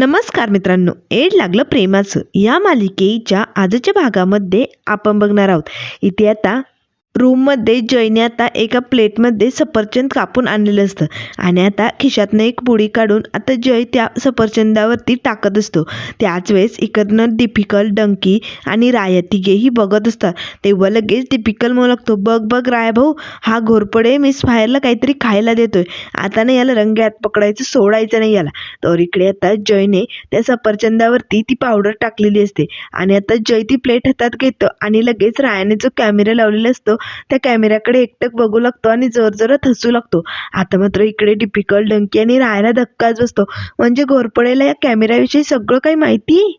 नमस्कार मित्रांनो एड लागलं प्रेमाचं. या मालिकेच्या आजच्या भागामध्ये आपण बघणार आहोत. इथे आता रूममध्ये जयने आता एका प्लेटमध्ये सफरचंद कापून आणलेलं असतं. आणि आता खिशातनं एक पुडी काढून आता जय त्या सफरचंदावरती टाकत असतो. त्याच वेळेस इकडनं डिपिकल डंकी आणि राया तिघेही बघत असतात. तेव्हा लगेच डिपिकल म्हणू लागतो बघ बघ राया भाऊ हा घोरपडे मिस फायरला काहीतरी खायला देतोय. आता नाही याला रंग्यात पकडायचं सोडायचं नाही याला. तर इकडे आता जयने त्या सफरचंदावरती ती पावडर टाकलेली असते. आणि आता जय ती प्लेट हातात घेतो आणि लगेच रायाने जो कॅमेरा लावलेला असतो त्या कॅमेऱ्याकडे एकटक बघू लागतो आणि जोरजोरात हसू लागतो. आता मात्र इकडे टिपिकल डंकी आणि रायाला धक्काच बसतो. म्हणजे घोरपडेला या कॅमेऱ्याविषयी सगळं काही माहिती?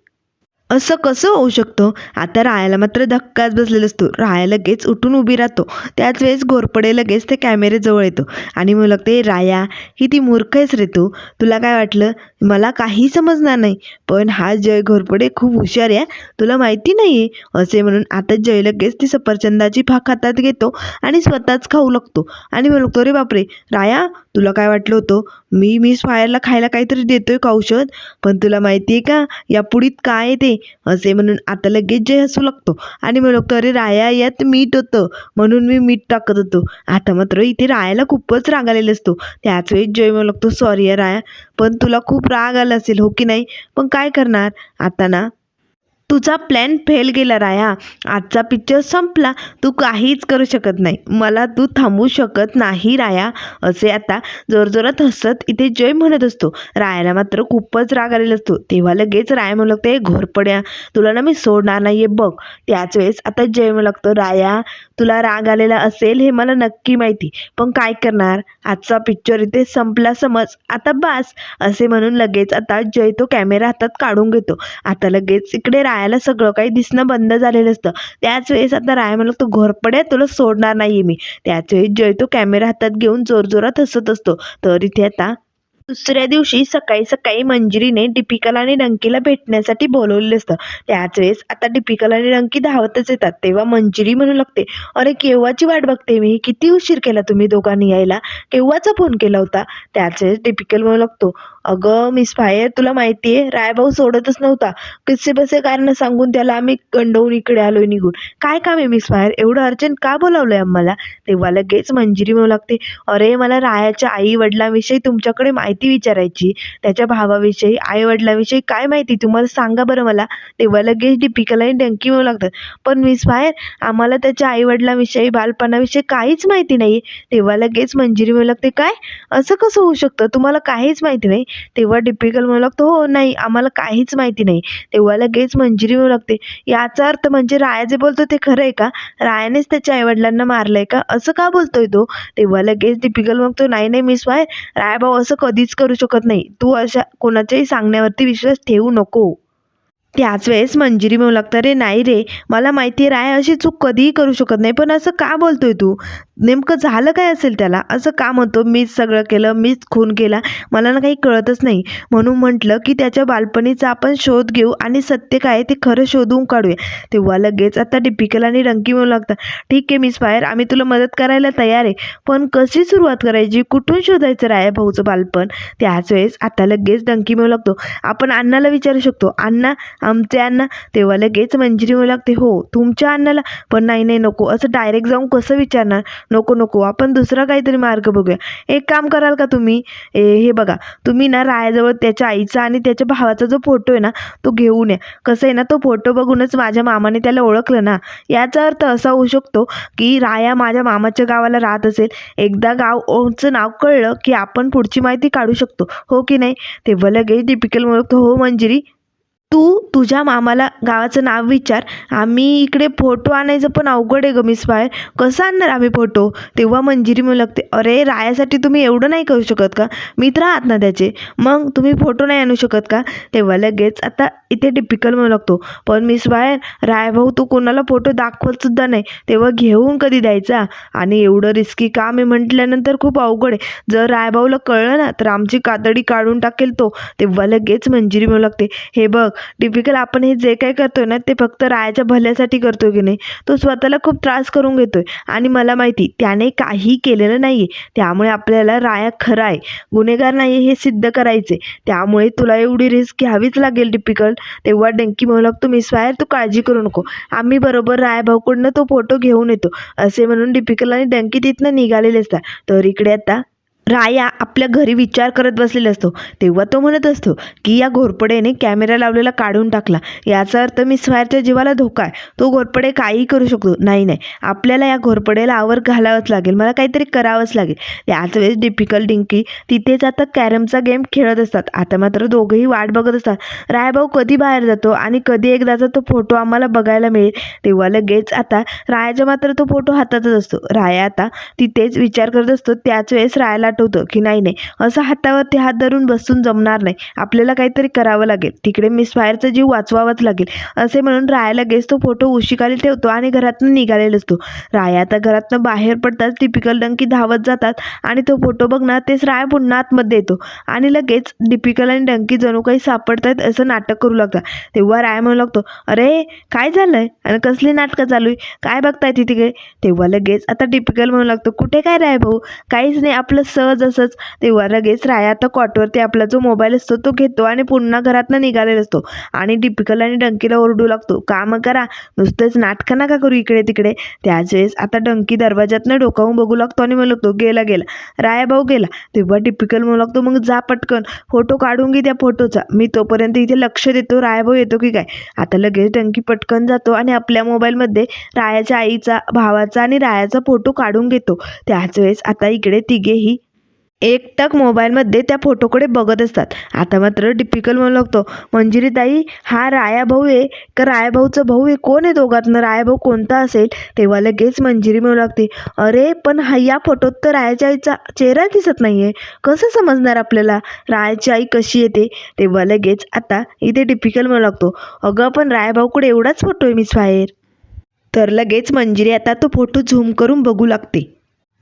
असं कसं होऊ शकतं? आता रायाला मात्र धक्काच बसलेला असतो. राया लगेच उठून उभी राहतो. त्याच वेळेस घोरपडे लगेच ते कॅमेऱ्याजवळ येतो. आणि मग लागते राया ही ती मूर्ख आहेस रे तू. तुला काय वाटलं? मला काही समजणार नाही. पण हा जय घोरपडे खूप हुशार आहे तुला माहिती नाही आहे असे म्हणून आता जय लगेच ती सफरचंदाची भाग हातात घेतो आणि स्वतःच खाऊ लागतो. आणि म्हणतो रे बापरे! राया तुला काय वाटलं होतं? मी मी फायरला खायला काहीतरी देतोय का औषध? पण तुला माहिती आहे का? या पुढीत काय आहे ते? असे म्हणून आता लगेच जय हसू लागतो. आणि म्हणतो अरे राया यात मीठ होतं. म्हणून मी मीठ टाकत होतो. आता मात्र इथे रायाला खूपच राग असतो. त्याच वेळी जय म्हणू लागतो सॉरी आहे राया पण तुला खूप राग आला असेल हो की नाही? पण काय करणार? आता ना तुझा प्लॅन फेल गेला राया. आजचा पिक्चर संपला. तू काहीच करू शकत नाही. मला तू थांबू शकत नाही राया. असे आता जोरजोरात हसत इथे जय म्हणत असतो. रायाला मात्र खूपच राग आलेला असतो. तेव्हा लगेच राया म्हणू लागते घोरपड्या तुला ना मी सोडणार नाही आहे बघ. त्याच वेळेस आता जय म्हणू लागतो राया तुला राग आलेला असेल हे मला नक्की माहिती. पण काय करणार? आजचा पिक्चर इथे संपला समज. आता बास. असे म्हणून लगेच आता जय तो कॅमेरा हातात काढून घेतो. आता लगेच इकडे रायाला सगळं काही दिसणं बंद झालेलं असतं. त्याच वेळेस आता राया म्हणलं तो घोरपडे तुला सोडणार नाही मी. त्याच वेळेस जय तो कॅमेरा हातात घेऊन जोरजोरात हसत असतो. तर इथे आता दुसऱ्या दिवशी सकाळी सकाळी मंजिरीने दीपिकाला आणि डंकीला भेटण्यासाठी बोलवलेलं असतं. त्याच वेळेस आता दीपिकाला आणि डंकी धावतच येतात. तेव्हा मंजिरी म्हणू लागते अरे केव्हाची वाट बघते मी? किती उशीर केला तुम्ही दोघांनी यायला? केव्हाचा फोन केला होता? त्याच वेळेस डिपिकल म्हणू लागतो अगं मिस फायर तुला माहिती आहे रायभाऊ सोडतच नव्हता. किस्से बसे कारण सांगून त्याला आम्ही गंडवून इकडे आलोय निघून. काय काम आहे मिस फायर एवढं अर्जंट का बोलावलंय आम्हाला? तेव्हा लगेच मंजिरी म्हणू लागते अरे मला रायाच्या आई वडिलांविषयी तुमच्याकडे माहिती विचारायची त्याच्या भावाविषयी आईवडिलाविषयी काय माहिती? तुम्हाला सांगा बरं मला. तेव्हा लगेच दीपिकाला आणि डंकी म्हणू लागतात पण मिस फायर आम्हाला त्याच्या आईवडिलाविषयी बालपणाविषयी काहीच माहिती नाही तेव्हा लगेच मंजिरी म्हणू लागते काय? असं कसं होऊ शकतं? तुम्हाला काहीच माहिती नाही. तेव्हा डिपिकल म्हणू लागतो हो नाही आम्हाला काहीच माहिती नाही. तेव्हा लगेच मंजिरी म्हणू लागते याचा अर्थ म्हणजे राया जे बोलतो ते खरं आहे का? रायानेच त्याच्या आईवडिलांना मारलं आहे का? असं का बोलतोय तो? तेव्हा लगेच डिपिकल तो नाही नाही मिस फायर राय भाऊ असं कधीच करू शकत नाही. तू अशा कोणाच्याही सांगण्यावरती विश्वास ठेवू नको. त्याच वेळेस मंजिरी म्हणू लागतं. रे नाही रे मला माहिती आहे राय अशी चूक कधीही करू शकत नाही. पण असं का बोलतोय तू? नेमकं झालं काय असेल त्याला? असं का म्हणतो? मीच सगळं केलं मीच खून केला मला ना काही कळतच नाही. म्हणून म्हटलं की त्याच्या बालपणीचा आपण शोध घेऊ आणि सत्य काय आहे ते खरं शोधून काढूया. तेव्हा लगेच आता डिपिकल आणि रंकी म्हणू लागतात. ठीक आहे मिस फायर आम्ही तुला मदत करायला तयार आहे. पण कशी सुरुवात करायची? कुठून शोधायचं राया भाऊचं बालपण? त्याच वेळेस आता लगेच डंकी म्हणू लागतो. आपण अण्णाला विचारू शकतो. अण्णा आमचे अण्णा तेव्हा लगेच मंजिरी म्हणू लागते. हो तुमच्या अण्णाला? पण नाही नाही नको. असं डायरेक्ट जाऊन कसं विचारणार? नको नको. आपण दुसरा काहीतरी मार्ग बघूया. एक काम कराल का तुम्ही? ए हे बघा. तुम्ही ना रायाजवळ त्याच्या आईचा आणि त्याच्या भावाचा जो फोटो आहे ना तो घेऊन या. कसं आहे ना तो फोटो बघूनच माझ्या मामाने त्याला ओळखलं ना. याचा अर्थ असा होऊ शकतो की राया माझ्या मामाच्या गावाला राहत असेल. एकदा गावचं नाव कळलं की आपण पुढची माहिती काढू शकतो. हो की नाही? तेव्हा लगेच डिपिकल ओळखतो हो मंजिरी तू तुझ्या मामाला गावाचं नाव विचार. आम्ही इकडे फोटो आणायचं पण अवघड आहे गं मिस बाहेर. कसं आणणार आम्ही फोटो तेव्हा मंजिरी म्हणू लागते अरे रायासाठी तुम्ही एवढं नाही करू शकत का? मित्र आहात ना त्याचे. मग तुम्ही फोटो नाही आणू शकत का? तेव्हा लगेच आता इथे टिपिकल म्हणू लागतो पण मिस बाहेर रायभाऊ तू कोणाला फोटो दाखवत सुद्धा नाही. तेव्हा घेऊन कधी द्यायचा? आणि एवढं रिस्की काम आहे म्हटल्यानंतर खूप अवघड आहे. जर रायभाऊला कळलं ना तर आमची कातडी काढून टाकेल तो. तेव्हा लगेच मंजिरी म्हणू लागते हे बघ टिपिकल आपण हे जे काही करतोय ना ते फक्त रायाच्या भल्यासाठी करतोय की नाही तो स्वतःला खूप त्रास करून घेतोय. आणि मला माहिती त्याने काही केलेलं नाही आहे त्यामुळे आपल्याला राया खरा आहे. गुन्हेगार नाही हे सिद्ध करायचे त्यामुळे तुला एवढी रिस्क घ्यावीच लागेल टिपिकल तेव्हा डंकी म्हणू लागतो मिस वायर तू काळजी करू नको. आम्ही बरोबर रायभाऊकडनं तो फोटो घेऊन येतो. असे म्हणून डिपिकल आणि डंकी तिथनं निघालेले असतात. तर इकडे आता राया आपल्या घरी विचार करत बसलेला असतो. तेव्हा तो म्हणत असतो की या घोरपडेने कॅमेरा लावलेला काढून टाकला. याचा अर्थ मी स्वयरच्या जीवाला धोका आहे. तो घोरपडे काहीही करू शकतो. नाही नाही. आपल्याला या घोरपडेला आवर घालावंच लागेल. मला काहीतरी करावंच लागेल. याच वेळेस डिफिकल्ट डिंकी तिथेच आता कॅरमचा गेम खेळत असतात. आता मात्र दोघंही वाट बघत असतात. रायाभाऊ कधी बाहेर जातो आणि कधी एकदाचा तो फोटो आम्हाला बघायला मिळेल? तेव्हा लगेच आता रायाचा मात्र तो फोटो हातातच असतो. राया आता तिथेच विचार करत असतो. त्याच वेळेस रायाला आठवतं की नाही नाही. असं हातावरती हात धरून बसून जमणार नाही. आपल्याला काहीतरी करावं लागेल. तिकडे मिस फायरचा जीव वाचवावाच लागेल. असे म्हणून राया लगेच तो फोटो उशीखाली ठेवतो आणि घरातून निघालेला असतो. राया आता घरातनं बाहेर पडताच टिपिकल डंकी धावत जातात आणि तो फोटो बघणार तेच राया पुन्हा आतमध्ये येतो. आणि लगेच डिपिकल आणि डंकी जणू काही सापडतायत असं नाटक करू लागतात. तेव्हा राय म्हणू लागतो अरे काय झालंय? आणि कसली नाटकं चालू आहे? काय बघताय तिथे तिकडे? तेव्हा लगेच आता टिपिकल म्हणू लागतो कुठे काय राय भाऊ? काहीच नाही आपलं सहज असंच तेव्हा लगेच राया आता कॉटवरती आपला जो मोबाईल असतो तो घेतो आणि पुन्हा घरातनं निघालेला असतो. आणि डिपिकल आणि डंकीला ओरडू लागतो. काम करा? नुसतंच नाटकं नका करू इकडे तिकडे. त्याच वेळेस आता डंकी दरवाजातनं डोकावून बघू लागतो आणि म्हणू लागतो गेला गेला. राया भाऊ गेला. तेव्हा डिपिकल म्हणू लागतो मग जा पटकन. फोटो काढून घे त्या फोटोचा मी तोपर्यंत इथे लक्ष देतो. राया भाऊ येतो की काय? आता लगेच डंकी पटकन जातो आणि आपल्या मोबाईलमध्ये रायाच्या आईचा भावाचा आणि रायाचा फोटो काढून घेतो. त्याच वेळेस आता इकडे तिघेही एकटक मोबाईलमध्ये त्या फोटोकडे बघत असतात. आता मात्र डिपिकल म्हणू लागतो. मंजिरी ताई हा राया भाऊ आहे. का राया भाऊचा भाऊ आहे? कोण आहे दोघातनं? राया भाऊ कोणता असेल? तेव्हा लगेच मंजिरी म्हणू लागते. अरे पण हा या फोटोत तर रायाच्या आईचा चेहरा दिसत नाही आहे कसं समजणार आपल्याला? रायाची आई कशी येते? तेव्हा लगेच आता इथे डिपिकल म्हणू लागतो. अगं पण राया भाऊकडे एवढाच फोटो आहे मिस बाहेर तर लगेच मंजिरी आता तो फोटो झूम करून बघू लागते.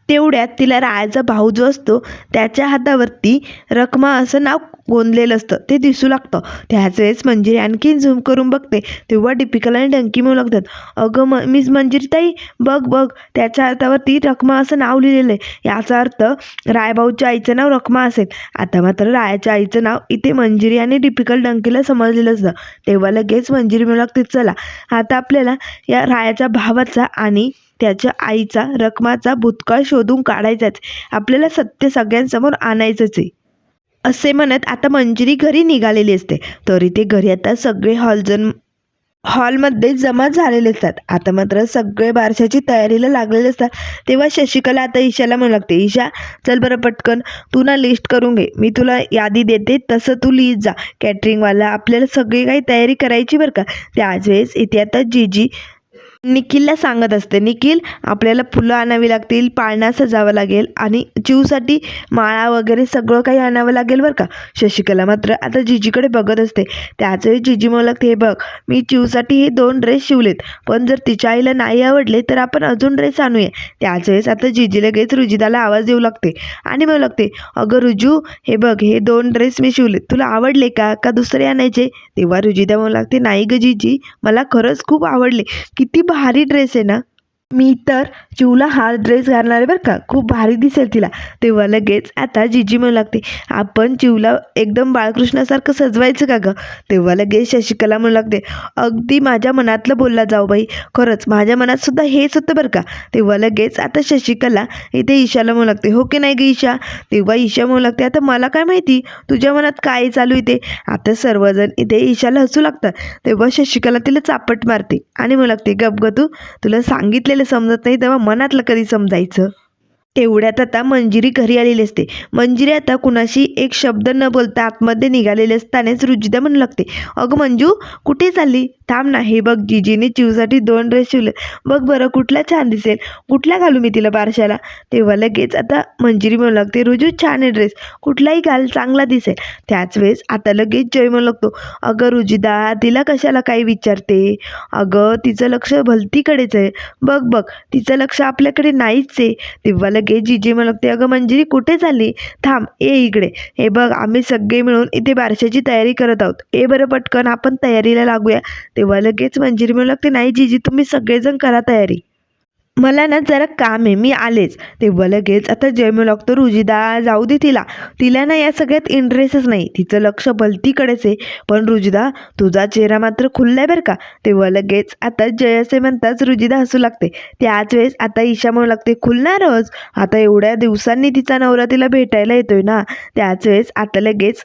तेवढ्यात तिला रायाचा भाऊ जो असतो त्याच्या हातावरती रखमा असं नाव गोंदलेलं असतं. ते दिसू लागतं. त्याच वेळेस मंजिरी आणखीन झूम करून बघते. तेव्हा डिपिकल आणि डंकी मिळू लागतात अगं म मिस मंजिरी ताई बघ बघ त्याच्या हातावरती रखमा असं नाव लिहिलेलं आहे. याचा अर्थ रायभाऊच्या आईचं नाव रखमा असेल. आता मात्र रायाच्या आईचं नाव इथे मंजिरी आणि डिपिकल डंकीला समजलेलं असतं. तेव्हा लगेच मंजिरी मिळू लागते चला आता आपल्याला या रायाच्या भावाचा आणि त्याच्या आईचा रकमाचा भूतकाळ शोधून काढायचाच. आपल्याला सत्य सगळ्यांसमोर आणायचंच आहे. असे म्हणत आता मंजिरी घरी निघालेली असते. तरी ते घरी आता सगळे हॉलजन हॉलमध्ये जमा झालेले असतात. आता मात्र सगळे बारशाची तयारीला लागलेले असतात. तेव्हा शशिकला आता ईशाला म्हणू लागते ईशा चल बरं पटकन तू ना लिस्ट करून घे. मी तुला यादी देते तसं तू लिहित जा. कॅटरिंगवाला आपल्याला सगळी काही तयारी करायची बरं का? त्याच वेळेस इथे आता जीजी निखिलला सांगत असते निखिल आपल्याला फुलं आणावी लागतील पाळणा सजावं लागेल आणि जीवसाठी माळा वगैरे सगळं काही आणावं लागेल बरं का? शशिकला मात्र आता जिजीकडे बघत असते. त्याच वेळी जिजी मला लागते हे बघ मी चिवसाठी हे दोन ड्रेस शिवलेत पण जर तिच्या आईला नाही आवडले तर आपण अजून ड्रेस आणूया. त्याच वेळेस आता जिजी लगेच रुजिताला आवाज देऊ लागते आणि मला लागते अगं रुजू हे बघ हे दोन ड्रेस मी शिवलेत. तुला आवडले का? का दुसरे आणायचे? तेव्हा रुजिता मला लागते नाही ग जिजी मला खरंच खूप आवडले. किती भारी ड्रेस आहे ना. मी तर चिवला हा ड्रेस घालणार आहे बरं का. खूप भारी दिसेल तिला. तेव्हा लगेच आता जिजी म्हणू लागते आपण चिवला एकदम बाळकृष्णासारखं सजवायचं का गं? तेव्हा लगेच शशिकला म्हणू लागते अगदी माझ्या मनातलं बोलला जाऊ बाई. खरंच माझ्या मनात सुद्धा हेच होतं बरं का. तेव्हा लगेच आता शशिकला इथे ईशाला म्हणू लागते हो की नाही ग ईशा? तेव्हा ईशा म्हणू लागते आता मला काय माहिती? तुझ्या मनात काय चालू इथे आता सर्वजण इथे ईशाला हसू लागतात. तेव्हा शशिकला तिला चापट मारते आणि म्हणू लागते गप ग तू तुला सांगितलेलं समजत नाही तेव्हा मनातलं कधी समजायचं? तेवढ्यात आता मंजिरी घरी आलेली असते. मंजिरी आता कुणाशी एक शब्द न बोलता आतमध्ये निघालेले असतानाच रुजिदा म्हणू लागते. अगं मंजू कुठे चालली? थांब ना हे बघ जिजीने चिवसाठी दोन ड्रेस शिवले. बघ बरं कुठला छान दिसेल. कुठला घालू मी तिला बारशाला? तेव्हा लगेच आता मंजिरी म्हणू लागते रुजू छान आहे ड्रेस कुठलाही घाल चांगला दिसेल. त्याच वेळेस आता लगेच जय म्हणू लागतो अगं रुजिदा तिला कशाला काही विचारते? अगं तिचं लक्ष भलतीकडेच आहे. बघ बघ तिचं लक्ष आपल्याकडे नाहीच आहे. तेव्हा लगेच जिजी म्हणू लागते अगं मंजिरी कुठे चालली? थांब ये इकडे. हे बघ आम्ही सगळे मिळून इथे बारशाची तयारी करत आहोत. ए बरं पटकन आपण तयारीला लागूया. तेव्हा लगेच मंजिरी म्हणू लागते नाही जीजी तुम्ही सगळेजण करा तयारी. मला ना जरा काम आहे मी आलेच. तेव्हा लगेच आता जय म्हणू लागतो रुजिदा जाऊ दे तिला. तिला ना या सगळ्यात इंटरेस्टच नाही. तिचं लक्ष भलतीकडेच आहे. पण रुजिदा तुझा चेहरा मात्र खुललाय बरं का? तेव्हा लगेच आता जय असे म्हणताच रुजिदा हसू लागते. त्याच वेळेस आता ईशा म्हणू लागते खुलणारच. आता एवढ्या दिवसांनी तिचा नवरा तिला भेटायला येतोय ना. त्याच वेळेस आता लगेच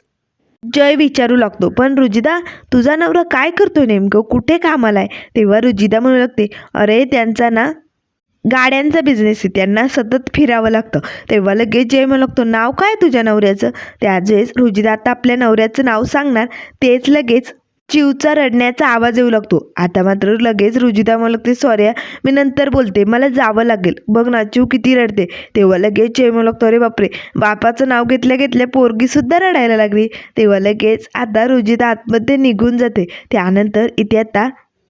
जय विचारू लागतो. पण रुजिदा तुझा नवरा काय करतोय नेमकं? कुठे कामाला आहे? तेव्हा रुजिदा म्हणू लागते अरे त्यांचा ना गाड्यांचा बिझनेस आहे. त्यांना सतत फिरावं लागतं. तेव्हा लगेच जय म्हणू लागतो नाव काय तुझ्या नवऱ्याचं? त्याच वेळेस रुजिदा आता आपल्या नवऱ्याचं नाव सांगणार. तेच लगेच चिवचा रडण्याचा आवाज येऊ लागतो. आता मात्र लगेच रुजिता म्हणू लागते सॉरी मी नंतर बोलते मला जावं लागेल. बघ ना चिव किती रडते. तेव्हा लगेच चे म्हणू लागतो अरे बापरे बापाचं नाव घेतल्या घेतल्या पोरगीसुद्धा रडायला लागली. तेव्हा लगेच आता रुजिदा आतमध्ये निघून जाते. त्यानंतर इथे आता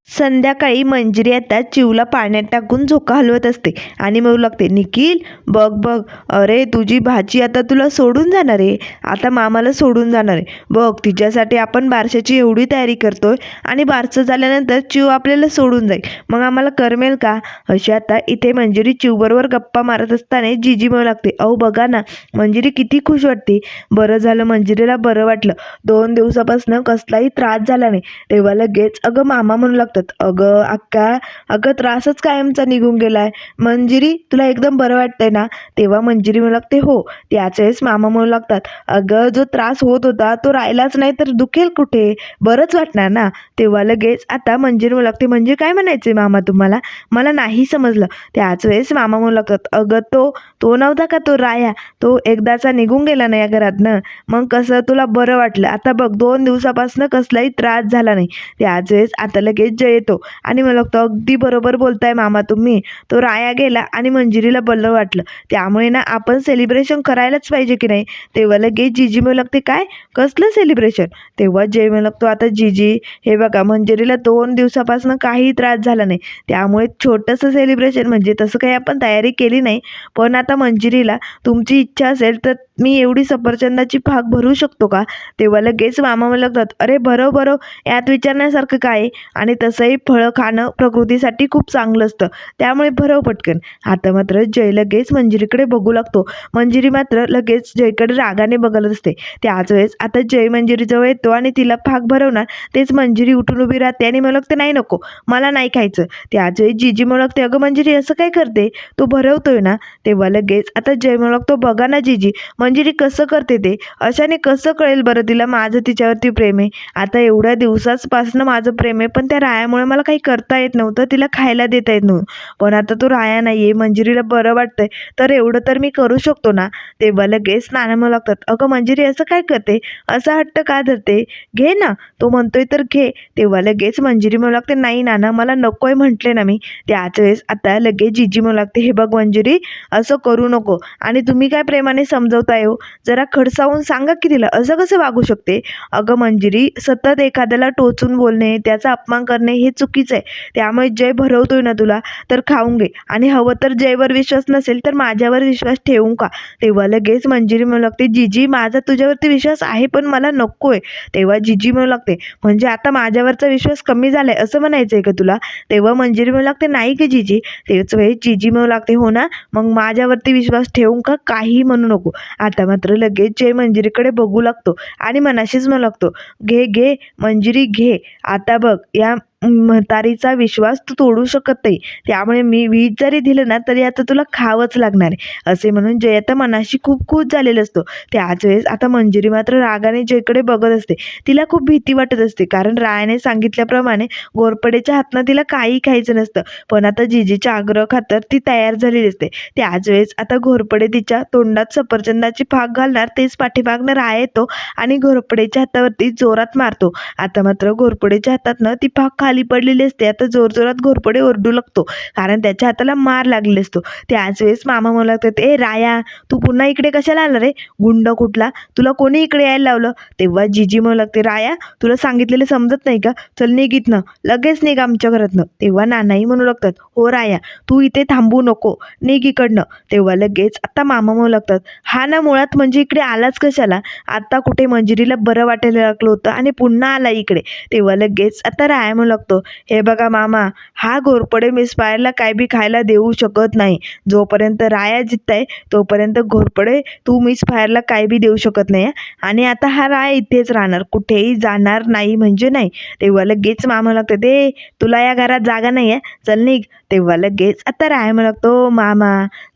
संध्याकाळी मंजिरी आता चिवला पाण्यात टाकून झोका हलवत असते. आणि म्हणू लागते निखिल बघ बघ अरे तुझी भाची आता तुला सोडून जाणार आहे. आता मामाला सोडून जाणार आहे. बघ तिच्यासाठी आपण बारशाची एवढी तयारी करतोय आणि बारसं झाल्यानंतर चिव आपल्याला सोडून जाईल. मग आम्हाला करमेल का? अशी आता इथे मंजिरी चिवबरोबर गप्पा मारत असताना जिजी म्हणू लागते अहो बघा ना मंजिरी किती खुश वाटते. बरं झालं मंजिरीला बरं वाटलं. दोन दिवसापासून कसलाही त्रास झाला नाही. तेव्हा लगेच अगं मामा म्हणू लागतात अगं अक्का अगं त्रासच कायमचा निघून गेलाय. मंजिरी तुला एकदम बरं वाटतंय ना? तेव्हा मंजिरी म्हणू लागते हो. त्याच वेळेस मामा म्हणू लागतात अगं जो त्रास होत होता तो राहिलाच नाही तर दुखेल कुठे? बरंच वाटणार ना? तेव्हा लगेच आता मंजिरी म्हणू लागते म्हणजे काय म्हणायचे मामा तुम्हाला? मला नाही समजलं. त्याच वेळेस मामा म्हणू लागतात अगं तो तो नव्हता का तो राया? तो एकदाचा निघून गेला ना या घरातनं? मग कसं तुला बरं वाटलं? आता बघ दोन दिवसापासून कसलाही त्रास झाला नाही. त्याच वेळेस आता लगेच जय येतो. आणि मला लागतं अगदी बरोबर बोलताय मामा तुम्ही. तो राया गेला आणि मंजिरीला बरं वाटलं. त्यामुळे ना आपण सेलिब्रेशन करायलाच पाहिजे की नाही? तेव्हा लगेच जिजी म्हणू लागते काय? कसलं सेलिब्रेशन तेव्हा जय म्हणू लागतो आता जिजी हे बघा मंजिरीला दोन दिवसापासून काही त्रास झाला नाही. त्यामुळे छोटंसं सेलिब्रेशन म्हणजे तसं काही आपण तयारी केली नाही. पण आता मंजिरीला तुमची इच्छा असेल तर मी एवढी सफरचंदाची भाग भरू शकतो का? तेव्हा लगेच मामा लागतात अरे भरव भरव यात विचारण्यासारखं काय आणि तसंही फळं खाणं प्रकृतीसाठी खूप चांगलं असतं. त्यामुळे भरव पटकन. आता मात्र जय लगेच मंजिरीकडे बघू लागतो. मंजिरी मात्र लगेच जयकडे रागाने बघत असते. त्याच वेळेस आता जय मंजिरीजवळ येतो आणि तिला भाग भरवणार. तेच मंजिरी उठून उभी राहते आणि मला नाही नको मला नाही खायचं. त्याच वेळेस जिजी मला अगं मंजिरी असं काय करते? तो भरवतोय ना? तेव्हा लगेच आता जय मला बघा ना जिजी मंजिरी कसं करते ते? अशाने कसं कळेल बरं तिला माझं तिच्यावरती प्रेम आहे? आता एवढ्या दिवसापासनं माझं प्रेम आहे पण त्या रायामुळे मला काही करता येत नव्हतं तिला खायला देता येत नव्हतं. पण आता तो राया नाही आहे मंजिरीला बरं वाटतंय तर एवढं तर मी करू शकतो ना? तेव्हा लगेच नाना मला लागतात. अगं मंजिरी असं काय करते? असा हट्ट का धरते? घे ना तो म्हणतोय तर घे. तेव्हा लगेच मंजिरी म्हणू लागते नाही नाना मला नकोय म्हटले ना मी. त्याच वेळेस आता लगेच जिजी म्हणू लागते हे बघ मंजिरी असं करू नको. आणि तुम्ही काय प्रेमाने समजवता हो जरा खडसावून सांगा की तिला. असं कसं वागू शकते? अगं मंजिरी सतत एखाद्याला टोचून बोलणे त्याचा अपमान करणे हे चुकीचं आहे. त्यामुळे जय भरवतोय ना तुला? तर खाऊन घे. आणि हवं तर जयवर विश्वास नसेल तर माझ्यावर विश्वास ठेवू का? तेव्हा लगेच मंजिरी म्हणू लागते जिजी माझा तुझ्यावरती विश्वास आहे पण मला नको आहे तेव्हा जिजी म्हणू लागते म्हणजे आता माझ्यावरचा विश्वास कमी झालाय असं म्हणायचं आहे का तुला? तेव्हा मंजिरी म्हणू लागते नाही की जिजी. तेच वेळेस जिजी म्हणू लागते हो ना मग माझ्यावरती विश्वास ठेवू का? काही म्हणू नको. आता मात्र लगेच जय मंजिरीकडे बघू लागतो आणि मनाशीच म्हणू लागतो घे घे मंजिरी घे आता बघ या म्हातारीचा विश्वास तू तोडू शकत नाही. त्यामुळे मी वीज जरी दिलं ना तरी आता तुला खावंच लागणार आहे. असे म्हणून जय आता मनाशी खूप खुश झालेला असतो. त्याच वेळेस आता मंजिरी मात्र रागाने जयकडे बघत असते. तिला खूप भीती वाटत असते. कारण रायाने सांगितल्याप्रमाणे घोरपडेच्या हातनं तिला काही खायचं नसतं. पण आता जिजीच्या आग्रह खातर ती तयार झालेली असते. त्याच वेळेस आता घोरपडे तिच्या तोंडात सफरचंदाची फाग घालणार तेच पाठीमागनं राया येतो आणि घोरपडेच्या हातावरती जोरात मारतो. आता मात्र घोरपडेच्या हातातनं ती फाग खाली खाली पडलेली असते. आता जोरजोरात घोरपडे ओरडू लागतो. कारण त्याच्या हाताला मार लागलेली असतो. त्याच वेळेस मामा म्हणू लागतात ए राया तू पुन्हा इकडे कशाला आला रे? गुंड कुठला? तुला कोणी इकडे यायला लावलं? तेव्हा जिजी म्हणू लागते राया तुला सांगितलेलं समजत नाही का? चल निघ इथनं. लगेच निघ आमच्या घरातनं. तेव्हा नानाही म्हणू लागतात हो राया तू इथे थांबू नको. निघ इकडनं. तेव्हा लगेच आता मामा म्हणू लागतात हा ना मुळात म्हणजे इकडे आलाच कशाला? आता कुठे मंजिरीला बरं वाटायला लागलं होतं आणि पुन्हा आला इकडे. तेव्हा लगेच आता राया म्हणू लागतो हे बघा मामा हा घोरपडे मिसफायरला काय बी खायला देऊ शकत नाही. जोपर्यंत राया जितताय तोपर्यंत घोरपडे तू मिसफायरला काय बी देऊ शकत नाही आणि आता हा राया इथेच राहणार कुठेही जाणार नाही म्हणजे नाही. तेव्हा लगेच मामा लागतं ते तुला या घरात जागा नाही आहे चल निघ. तेव्हा लगेच आता राय म्हणतो मामा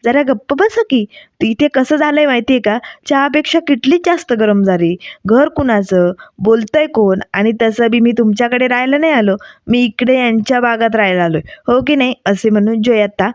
जरा गप्प बस की. इथे कसं झालंय माहिती आहे का? चहापेक्षा किटलीच जास्त गरम झाली. घर कुणाचं? बोलतंय कोण? आणि तसं बी मी तुमच्याकडे राहायला नाही आलो. मी इकडे यांच्या भागात राहायला आलोय. हो की नाही? असे म्हणून जोय आता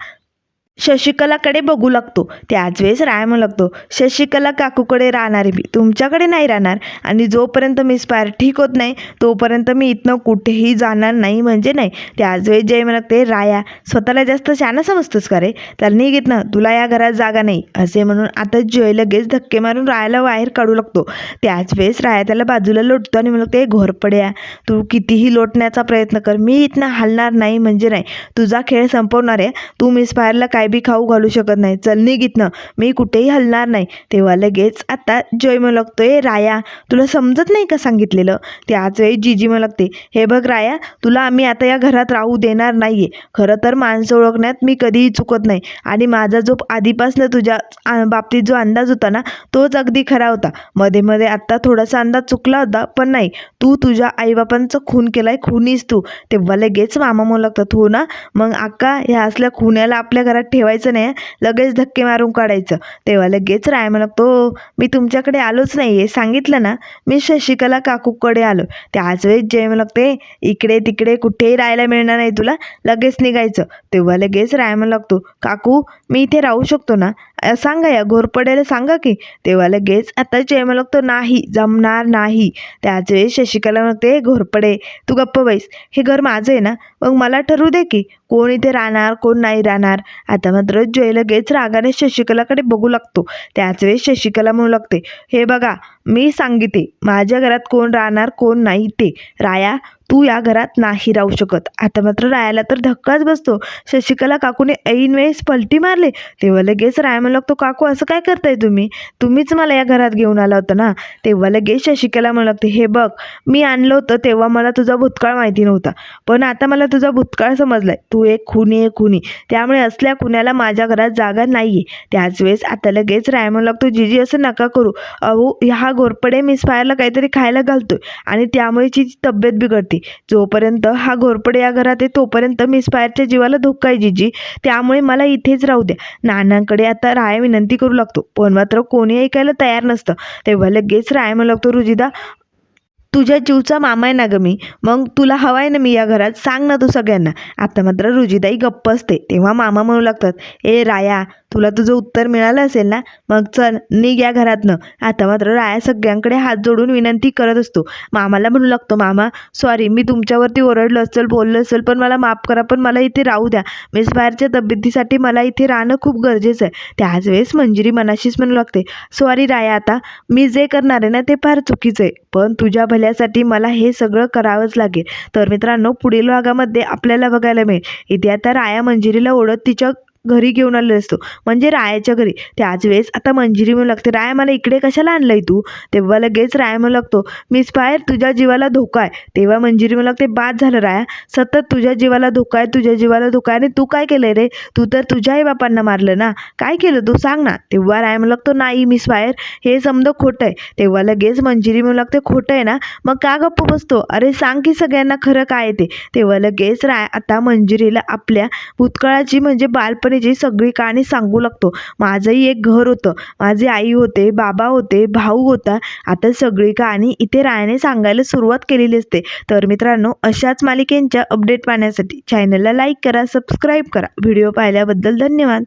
शशिकलाकडे बघू लागतो. त्याच वेळेस राय म्हणू लागतो शशिकला काकूकडे राहणार आहे मी. तुमच्याकडे नाही राहणार आणि जोपर्यंत मी स्पायर ठीक होत नाही तोपर्यंत मी इथनं कुठेही जाणार नाही म्हणजे नाही. त्याच वेळेस जय म्हणत लागते राया स्वतःला जास्त शहाणा समजतोस का रे? तर निघित ना तुला या घरात जागा नाही. असे म्हणून आता जय लगेच धक्के मारून रायाला बाहेर काढू लागतो. त्याच वेळेस राया त्याला बाजूला लोटतो आणि म्हणतो ते घोरपड्या तू कितीही लोटण्याचा प्रयत्न कर. मी इथनं हलणार नाही म्हणजे नाही. तुझा खेळ संपवणार आहे. तू मिस काय काय बी खाऊ घालू शकत नाही. चल निघ मी कुठेही हलणार नाही. तेव्हा लगेच आता जय म्हणू लागतोय राया. तुला समजत नाही का सांगितलेलं? त्याच वेळी जीजी मला लागते हे बघ राया तुला आम्ही आता या घरात राहू देणार नाहीये. खरं तर माणसं ओळखण्यात मी कधीही चुकत नाही. आणि माझा जो आधीपासनं तुझ्या बाबतीत जो अंदाज होता ना तोच अगदी खरा होता. मध्ये मध्ये आत्ता थोडासा अंदाज चुकला होता पण नाही. तू तुझ्या आईबापांचं खून केलाय खुनीस तू. तेव्हा लगेच मामा म्हणू लागतात हो ना? मग अक्का ह्या असल्या खुन्याला आपल्या घरात ठेवायचं नाही लगेच धक्के मारून काढायचं. तेव्हा लगेच राय म्हणू लागतो मी तुमच्याकडे आलोच नाही आहे सांगितलं ना मी शशिकला काकूकडे आलो. त्याच वेळेस जय म्हणू लागते इकडे तिकडे कुठेही राहायला मिळणार नाही तुला. लगेच निघायचं. तेव्हा लगेच राय म्हणू लागतो काकू मी इथे राहू शकतो ना? सांगा या घोरपड्याला सांगा की तेव्हा लगेच आता जय म्हणू नाही जमणार नाही. त्याच वेळेस शशिकला म्हणते घोरपडे तू गप्प बैस. हे घर माझं आहे ना. मग मला ठरवू दे की कोण इथे राहणार कोण नाही राहणार. आता मात्र जय लगेच रागाने शशिकलाकडे बघू लागतो. त्याच वेळेस शशिकला म्हणू लागते हे बघा मी सांगिते माझ्या घरात कोण राहणार कोण नाही ते. राया तू या घरात नाही राहू शकत. आता मात्र रायाला तर धक्काच बसतो. शशिकला काकूने ऐन वेळेस पलटी मारले. तेव्हा लगेच राय म्हणू लागतो काकू असं काय करताय तुम्ही? तुम्हीच मला या घरात घेऊन आला होता ना? तेव्हा लगेच शशिकला म्हणू लागते हे बघ मी आणलं होतं तेव्हा मला तुझा भूतकाळ माहिती नव्हता. पण आता मला तुझा भूतकाळ समजलाय. तू एक खुनी एक खुनी. त्यामुळे असल्या खुन्याला माझ्या घरात जागा नाहीये. त्याच वेळेस आता लगेच राय म्हणू लागतो जीजी असं नका करू. अहो हा घोरपडे मिसफायरला काहीतरी खायला घालतोय आणि त्यामुळे तिची तब्येत बिघडते. जोपर्यंत हा घोरपडे या घरात आहे तोपर्यंत मिस फायरच्या जीवाला धोका आहे जीजी. त्यामुळे मला इथेच राहू द्या. नानांकडे आता राय विनंती करू लागतो. पण मात्र कोणी ऐकायला तयार नसतं. तेव्हा लगेच राय म्हणू लागतो रुजिदा तुझ्या जीवचा मामा आहे ना गं मी. मग तुला हवा आहे ना मी या घरात? सांग ना तू सगळ्यांना. आता मात्र रुजिदाई गप्प असते. तेव्हा मामा म्हणू लागतात ए राया तुला तुझं उत्तर मिळालं असेल ना? मग चल निघ या घरातनं. आता मात्र राया सगळ्यांकडे हात जोडून विनंती करत असतो. मामाला म्हणू लागतो मामा सॉरी मी तुमच्यावरती ओरडलं असेल बोललं असेल पण मला माफ करा पण मला इथे राहू द्या. मिस बाहेरच्या तब्येतीसाठी मला इथे राहणं खूप गरजेचं आहे. त्याच वेळेस मंजिरी मनाशीच म्हणू लागते सॉरी राया आता मी जे करणार आहे ना ते फार चुकीचं आहे. पण तुझ्या भल्यासाठी मला हे सगळं करावंच लागेल. तर मित्रांनो पुढील भागामध्ये आपल्याला बघायला मिळेल. इथे आता राया मंजिरीला ओढत तिच्या घरी घेऊन आलेला असतो. म्हणजे रायाच्या घरी. त्याच वेळेस आता मंजिरी म्हणू लागते राया मला इकडे कशाला आणलंय तू? तेव्हा लगेच राया म्हणू लागतो मिस पायर तुझ्या जीवाला धोका आहे. तेव्हा मंजिरी म्हणू लागते बाद झालं राया. सतत तुझ्या जीवाला धोका आहे तुझ्या जीवाला धोका आहे आणि तू काय केलंय रे? तू तर तुझ्याही बापांना मारलं ना? काय केलं तू? सांग ना. तेव्हा राय म्हणू लागतो नाही मिस पायर हे समजा खोटं आहे. तेव्हा लगेच मंजिरी म्हणू लागते खोटं आहे ना? मग का गप्प बसतो? अरे सांग की सगळ्यांना खरं काय ते. तेव्हा लगेच राय आता मंजिरीला आपल्या भूतकाळाची म्हणजे बालपणी बालपणीची सगळी कहाणी सांगू लागतो. माझंही एक घर होतं. माझे आई होते बाबा होते भाऊ होता. आता सगळी कहाणी इथे रायाने सांगायला सुरुवात केलेली असते. तर मित्रांनो अशाच मालिकेंच्या अपडेट पाहण्यासाठी चॅनलला लाईक करा सबस्क्राईब करा. व्हिडिओ पाहिल्याबद्दल धन्यवाद.